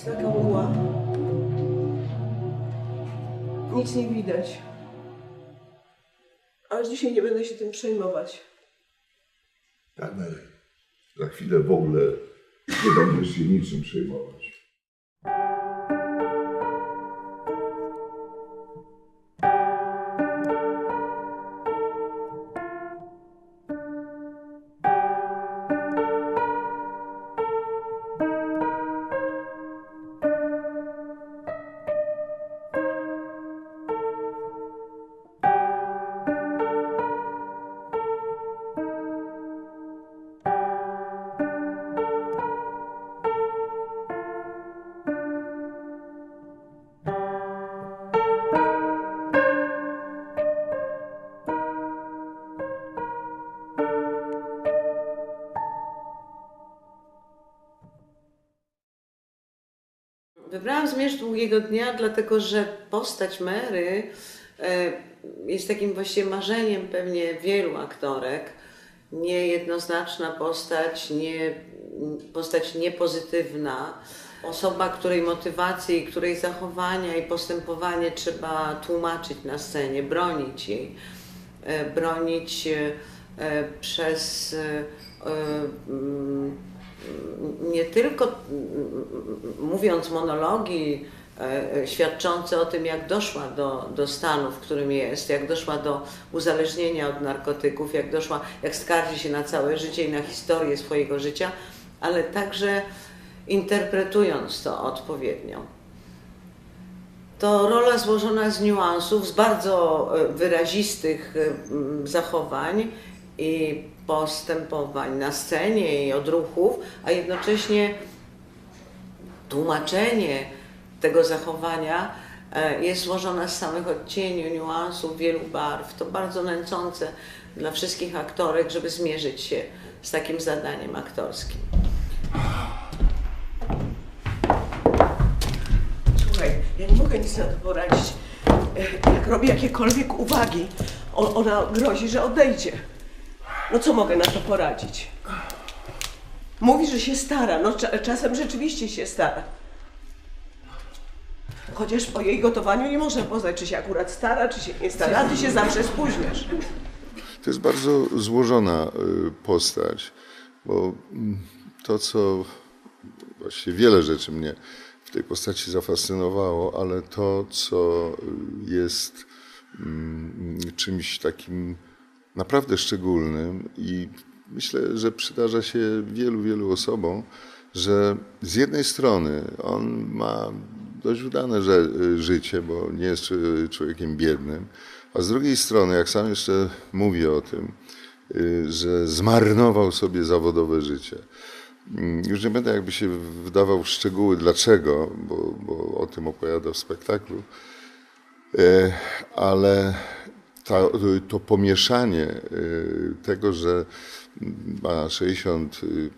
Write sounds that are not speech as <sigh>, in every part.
Jest taka mgła. Nic nie widać. Ale dzisiaj nie będę się tym przejmować. Tak, Mary. Za chwilę w ogóle nie będziesz się niczym przejmować. Wybrałam Zmierzch Długiego Dnia, dlatego że postać Mary e, jest takim właściwie marzeniem pewnie wielu aktorek. Niejednoznaczna postać, nie, postać niepozytywna. Osoba, której motywacje i której zachowania i postępowanie trzeba tłumaczyć na scenie, bronić jej. E, Bronić e, przez nie tylko mówiąc monologi e, świadczące o tym, jak doszła do, do stanu, w którym jest, jak doszła do uzależnienia od narkotyków, jak doszła, jak skarży się na całe życie i na historię swojego życia, ale także interpretując to odpowiednio. To rola złożona z niuansów, z bardzo e, wyrazistych e, zachowań i postępowań na scenie i odruchów, a jednocześnie tłumaczenie tego zachowania e, jest złożone z samych odcieni, niuansów, wielu barw. To bardzo nęcące dla wszystkich aktorek, żeby zmierzyć się z takim zadaniem aktorskim. Słuchaj, ja nie mogę nic na to poradzić. E, Jak robię jakiekolwiek uwagi, ona grozi, że odejdzie. No co mogę na to poradzić? Mówi, że się stara. No cza- czasem rzeczywiście się stara. Chociaż po jej gotowaniu nie można poznać, czy się akurat stara, czy się nie stara. Ty się zawsze spóźniasz. To jest bardzo złożona y, postać, bo mm, to, co właściwie wiele rzeczy mnie w tej postaci zafascynowało, ale to, co jest mm, czymś takim naprawdę szczególnym i myślę, że przydarza się wielu, wielu osobom, że z jednej strony on ma dość udane życie, bo nie jest człowiekiem biednym, a z drugiej strony, jak sam jeszcze mówi o tym, y, że zmarnował sobie zawodowe życie. Mm, Już nie będę jakby się wdawał w szczegóły dlaczego, bo, bo o tym opowiada w spektaklu, E, ale ta, to pomieszanie e, tego, że ma 60 y,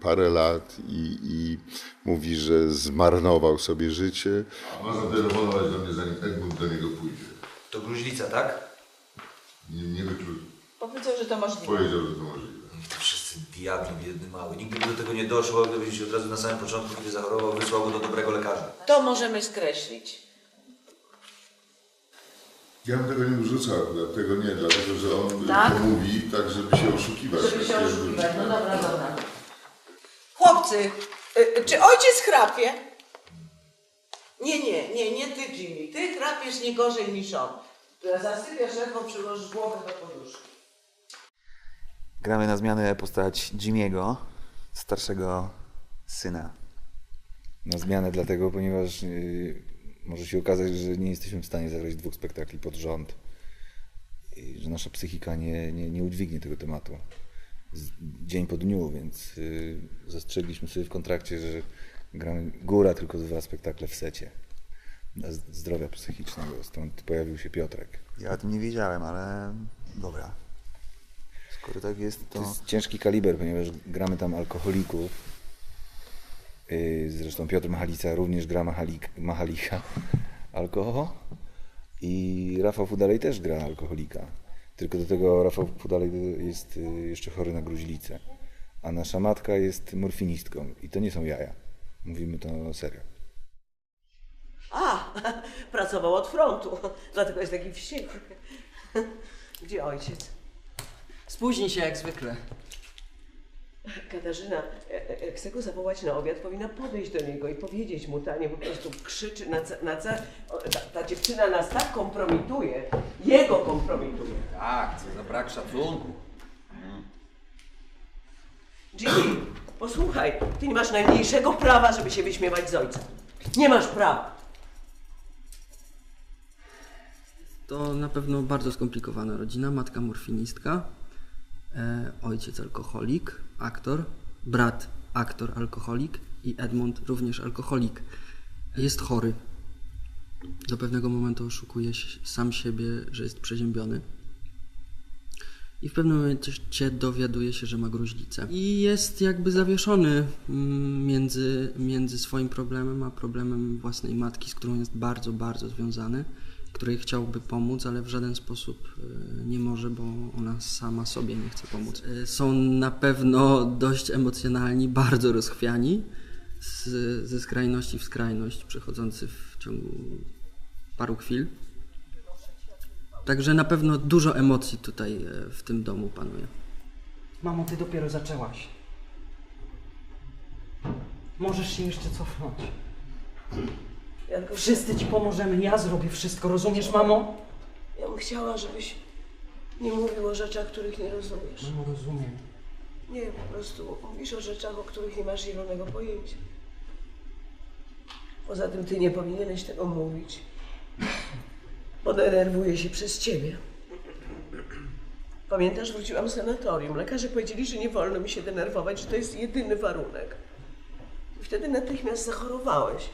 parę lat i, i mówi, że zmarnował sobie życie. A ma zatelefonować do mnie, zanim Edmund do niego pójdzie. To gruźlica, tak? Nie, nie wykluczył. Powiedział, że to możliwe. Powiedział, że to możliwe. To wszyscy diabli biedny mały. Nigdy by do tego nie doszło, gdybyś od razu na samym początku, kiedy zachorował, wysłał go do dobrego lekarza. To możemy skreślić. Ja bym tego nie wrzucał akurat, tego nie, dlatego że on Tak? to mówi tak, żeby się oszukiwać. Żeby się oszukiwać. No dobra, dobra. Chłopcy, y, czy ojciec chrapie? Nie, nie, nie, nie ty, Jimmy. Ty chrapiesz nie gorzej niż on. Zasypiasz ledwo, przyłożysz głowę do poduszki. Gramy na zmianę postać Jimiego, starszego syna. Na zmianę dlatego, ponieważ yy, może się okazać, że nie jesteśmy w stanie zagrać dwóch spektakli pod rząd. I że nasza psychika nie, nie, nie udźwignie tego tematu dzień po dniu, więc yy, zastrzegliśmy sobie w kontrakcie, że gramy góra tylko dwa spektakle w secie. Dla zdrowia psychicznego. Stąd pojawił się Piotrek. Ja o tym nie wiedziałem, ale dobra. Skoro tak jest, to... To jest ciężki kaliber, ponieważ gramy tam alkoholików. Yy, Zresztą Piotr Machalica również gra Machalik, Machalika alkohol. I Rafał Fudalej też gra alkoholika. Tylko do tego Rafał Fudalej jest yy, jeszcze chory na gruźlicę. A nasza matka jest morfinistką. I to nie są jaja. Mówimy to serio. <laughs> Pracował od frontu, <laughs> dlatego jest taki wściekły. <laughs> Gdzie ojciec? Spóźni się jak zwykle. Katarzyna, e, e, jak chce go zawołać na obiad, powinna podejść do niego i powiedzieć mu, ta nie po prostu krzyczy na, ca- na ca- ta, ta dziewczyna nas tak kompromituje, jego kompromituje. Tak, co za brak szacunku. Jimmy, posłuchaj, ty nie masz najmniejszego prawa, żeby się wyśmiewać z ojcem. Nie masz prawa. To na pewno bardzo skomplikowana rodzina. Matka morfinistka, ojciec alkoholik, aktor, brat aktor alkoholik i Edmund również alkoholik. Jest chory. Do pewnego momentu oszukuje sam siebie, że jest przeziębiony. I w pewnym momencie dowiaduje się, że ma gruźlicę. I jest jakby zawieszony mm, między, między swoim problemem a problemem własnej matki, z którą jest bardzo, bardzo związany, której chciałby pomóc, ale w żaden sposób e, nie może, bo ona sama sobie nie chce pomóc. E, Są na pewno dość emocjonalni, bardzo rozchwiani, z, ze skrajności w skrajność, przechodzący w ciągu paru chwil. Także na pewno dużo emocji tutaj e, w tym domu panuje. Mamo, ty dopiero zaczęłaś. Możesz się jeszcze cofnąć. Wszyscy ci pomożemy, ja zrobię wszystko, rozumiesz, mamo? Ja bym chciała, żebyś nie mówił o rzeczach, których nie rozumiesz. Mamo, rozumiem. Nie, po prostu mówisz o rzeczach, o których nie masz zielonego pojęcia. Poza tym ty nie powinieneś tego mówić, bo denerwuję się przez ciebie. Pamiętasz, wróciłam z sanatorium. Lekarze powiedzieli, że nie wolno mi się denerwować, że to jest jedyny warunek. I wtedy natychmiast zachorowałeś.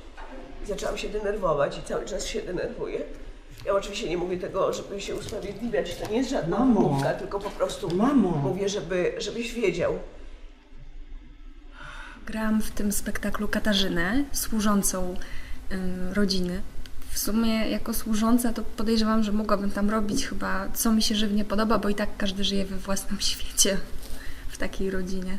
Zaczęłam się denerwować i cały czas się denerwuję. Ja oczywiście nie mówię tego, żeby się usprawiedliwiać, to nie jest żadna Mamo. wymówka, tylko po prostu Mamo. mówię, żeby, żebyś wiedział. Grałam w tym spektaklu Katarzynę, służącą ym, rodziny. W sumie jako służąca to podejrzewam, że mogłabym tam robić chyba co mi się żywnie podoba, bo i tak każdy żyje we własnym <laughs> świecie w takiej rodzinie.